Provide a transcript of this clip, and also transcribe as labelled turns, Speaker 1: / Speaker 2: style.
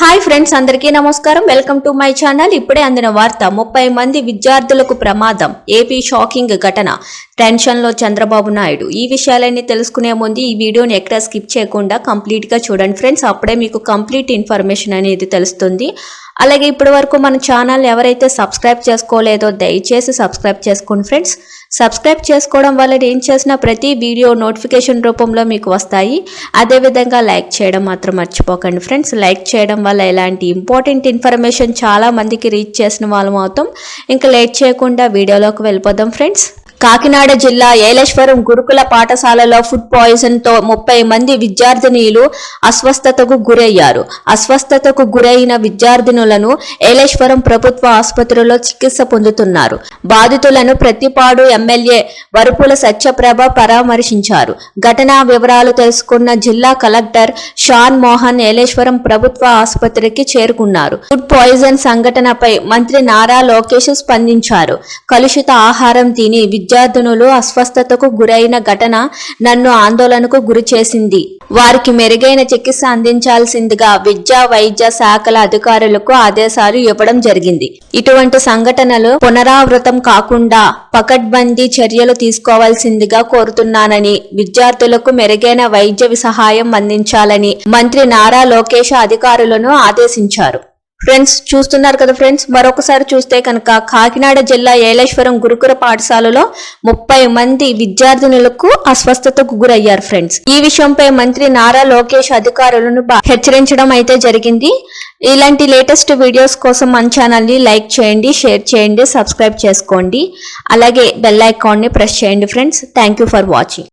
Speaker 1: Hi friends అందరికీ నమస్కారం. Welcome to my channel. ఇప్పుడే అందిన వార్త ముప్పై మంది విద్యార్థులకు ప్రమాదం ఏపీ షాకింగ్ ఘటన. టెన్షన్లో చంద్రబాబు నాయుడు. ఈ విషయాలన్నీ తెలుసుకునే ముందు ఈ వీడియోని ఎక్కడ స్కిప్ చేయకుండా కంప్లీట్గా చూడండి ఫ్రెండ్స్. అప్పుడే మీకు కంప్లీట్ ఇన్ఫర్మేషన్ అనేది తెలుస్తుంది. అలాగే ఇప్పటి వరకు మన ఛానల్ ఎవరైతే సబ్స్క్రైబ్ చేసుకోలేదో దయచేసి సబ్స్క్రైబ్ చేసుకోండి ఫ్రెండ్స్. సబ్స్క్రైబ్ చేసుకోవడం వల్ల నేను చేసిన ప్రతి వీడియో నోటిఫికేషన్ రూపంలో మీకు వస్తాయి. అదేవిధంగా లైక్ చేయడం మాత్రం మర్చిపోకండి ఫ్రెండ్స్ లైక్ చేయడం వల్ల ఇలాంటి ఇంపార్టెంట్ ఇన్ఫర్మేషన్ చాలా మందికి రీచ్ చేసిన వాళ్ళం అవుతాం ఇంకా లేట్ చేయకుండా వీడియోలోకి వెళ్ళిపోదాం ఫ్రెండ్స్ కాకినాడ జిల్లా ఏలేశ్వరం గురుకుల పాఠశాలలో ఫుడ్ పాయిజన్తో ముప్పై మంది విద్యార్థినీలు అస్వస్థతకు గురయ్యారు. అస్వస్థతకు గురైన విద్యార్థినులను ఏలేశ్వరం ప్రభుత్వ ఆసుపత్రిలో చికిత్స పొందుతున్నారు. బాధితులను ప్రతిపాడు ఎమ్మెల్యే వరుపుల సత్యప్రభ పరామర్శించారు. ఘటనా వివరాలు తెలుసుకున్న జిల్లా కలెక్టర్ షాన్ మోహన్ ఏలేశ్వరం ప్రభుత్వ ఆసుపత్రికి చేరుకున్నారు. ఫుడ్ పాయిజన్ సంఘటనపై మంత్రి నారా లోకేష్ స్పందించారు. కలుషిత ఆహారం తిని విద్యార్థినులు అస్వస్థతకు గురైన ఘటన నన్ను ఆందోళనకు గురి చేసింది. వారికి మెరుగైన చికిత్స అందించాల్సిందిగా విద్యా వైద్య శాఖల అధికారులకు ఆదేశాలు ఇవ్వడం జరిగింది. ఇటువంటి సంఘటనలు పునరావృతం కాకుండా పకడ్బందీ చర్యలు తీసుకోవాల్సిందిగా కోరుతున్నానని విద్యార్థులకు మెరుగైన వైద్య సహాయం అందించాలని మంత్రి నారా లోకేష్ అధికారులను ఆదేశించారు. ఫ్రెండ్స్ చూస్తున్నారు కదా ఫ్రెండ్స్? మరొకసారి చూస్తే కనుక కాకినాడ జిల్లా ఏలేశ్వరం గురుకుల పాఠశాలలో ముప్పై మంది విద్యార్థినులకు అస్వస్థతకు గురయ్యారు ఫ్రెండ్స్. ఈ విషయంపై మంత్రి నారా లోకేష్ అధికారులను హెచ్చరించడం అయితే జరిగింది. ఇలాంటి లేటెస్ట్ వీడియోస్ కోసం మన ఛానల్ని లైక్ చేయండి షేర్ చేయండి సబ్స్క్రైబ్ చేసుకోండి. అలాగే బెల్ ఐకాన్ని ప్రెస్ చేయండి friends. Thank you for watching.